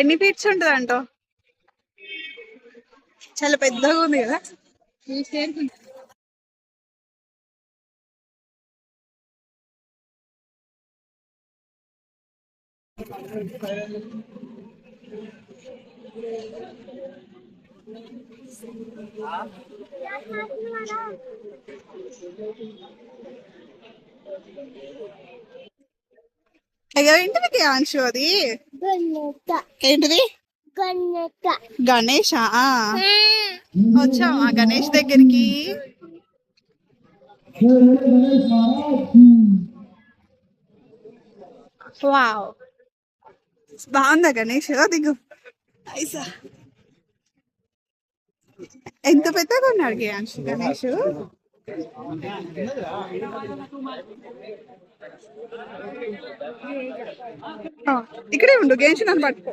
ఎన్ని ఫీట్స్ ఉంటుంది అంటో? చాలా పెద్దగా ఉంది కదా. అయ్యో ఏంటిది అంశు అది? ఏంటిది? గణేష్. వచ్చావా గణేష్ దగ్గరికి? వావ్. బాగుందా గణేష్? దిగు. ఐసా ఎంత పెద్దగా ఉన్నాడు గణేష్? గణేష్ ఇక్కడే ఉండు గణేష్ నన్ను పట్టుకో.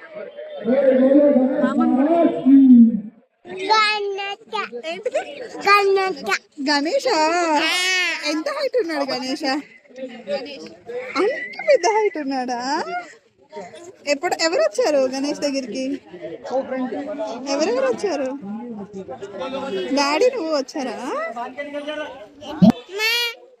గణేష? ఎంత హైట్ ఉన్నాడు గణేష? అంత పెద్ద హైట్ ఉన్నాడా? ఎప్పుడు ఎవరు వచ్చారు గణేష్ దగ్గరికి? ఎవరెవరు వచ్చారు? డాడీ నువ్వు వచ్చారా?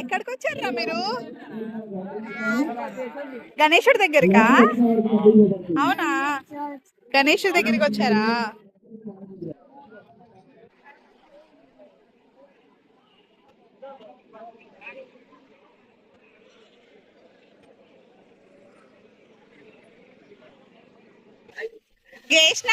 ఎక్కడికి వచ్చారా మీరు? గణేశుడి దగ్గరికా? అవునా? గణేశుడి దగ్గరికి వచ్చారా? గేష్ణ